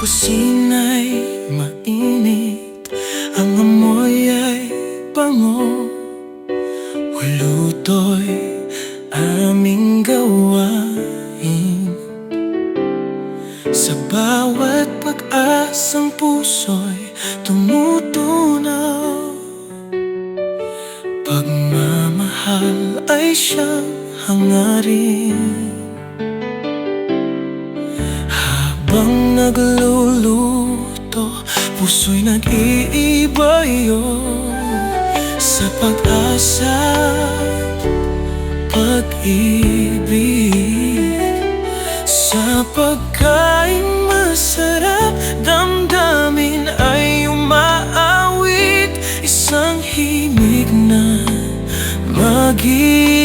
kusina'y mainit. Ang amoy ay bango. Huluto'y aming gawain. Sa bawat pag-asang puso'y tumutunaw. Pagmamahal ay siyang hangarin Habang nagluluto Puso'y nag-iibayo Sa pag-asa Pag-ibig. Sa pagkain masarap Damdamin ay umaawit. Isang himig na magiling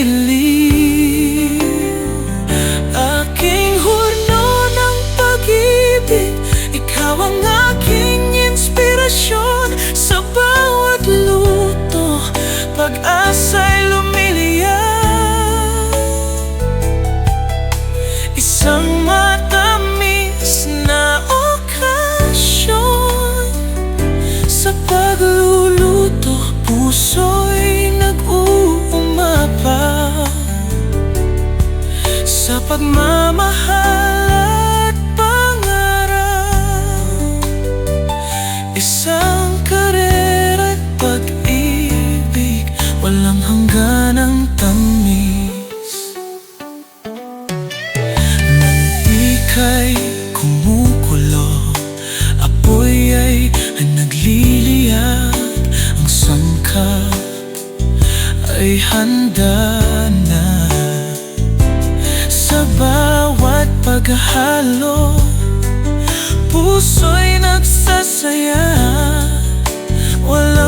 sa pagmamahal at pangarap. Isang karera at pag-ibig Walang hangganang tamis Nang ika'y kumukulo Apoy ay nagliliyab Ang sangkap ay handa bawat paghahalo Puso'y nagsasaya. Walang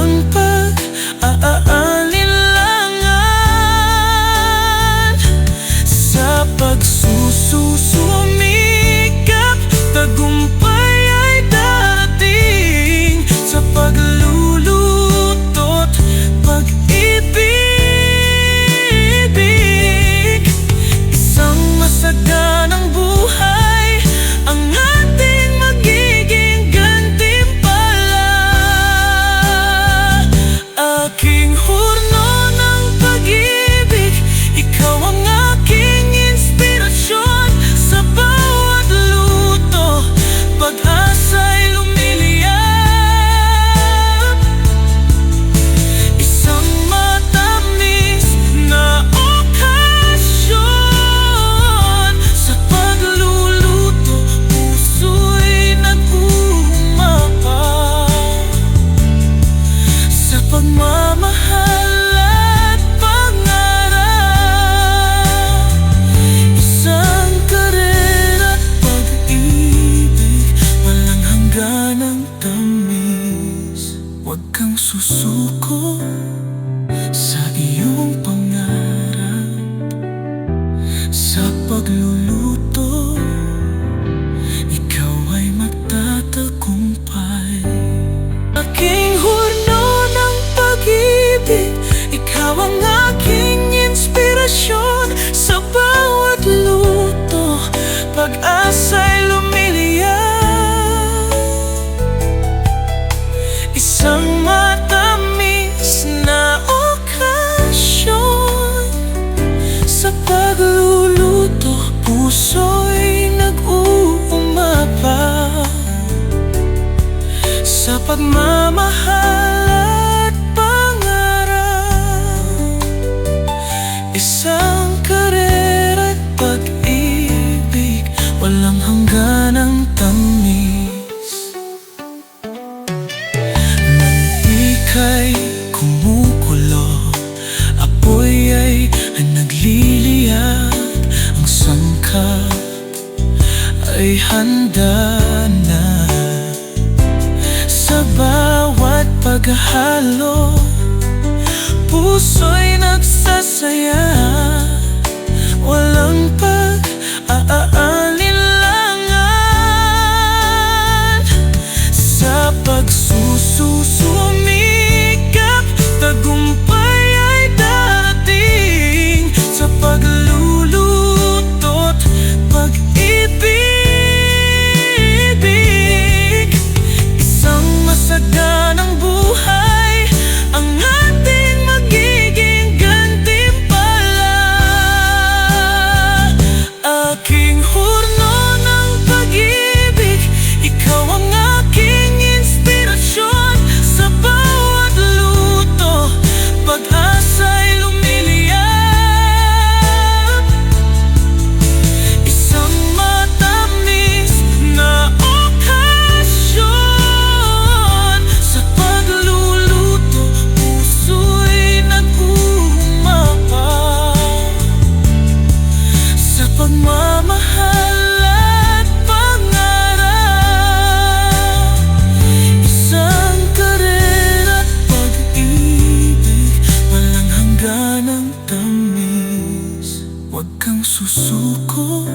Pag-asa'y lumiliyab Isang matamis na okasyon. Sa pagluluto Puso'y nag-uumapa. Sa pagmamahal Walang hangganang tamis. Nang ika'y kumukulo. Apoy ay nagliliyab Ang sangkap ay handa na. Sa bawat paghahalo Puso'y nagsasaya pagmamahal at pangarap. Isang karir pag-ibig Walang hanggan tamis. Huwag kang susuko.